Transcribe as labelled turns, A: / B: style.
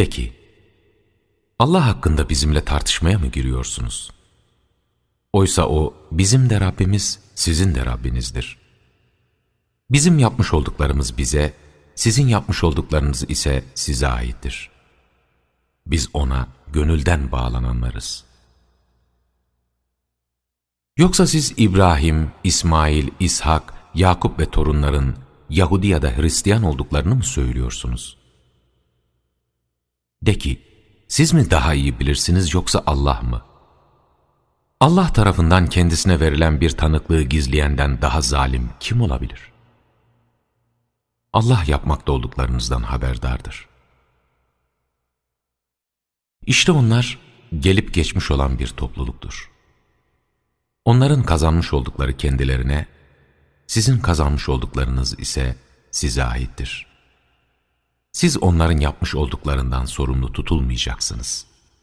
A: De ki, Allah hakkında bizimle tartışmaya mı giriyorsunuz? Oysa O bizim de Rabbimiz, sizin de Rabbinizdir. Bizim yapmış olduklarımız bize, sizin yapmış olduklarınız ise size aittir. Biz O'na gönülden bağlananlarız. Yoksa siz İbrahim, İsmail, İshak, Yakup ve torunların Yahudi ya da Hristiyan olduklarını mı söylüyorsunuz? De ki, siz mi daha iyi bilirsiniz yoksa Allah mı? Allah tarafından kendisine verilen bir tanıklığı gizleyenden daha zalim kim olabilir? Allah yapmakta olduklarınızdan haberdardır. İşte onlar gelip geçmiş olan bir topluluktur. Onların kazanmış oldukları kendilerine, sizin kazanmış olduklarınız ise size aittir. Siz onların yapmış olduklarından sorumlu tutulmayacaksınız.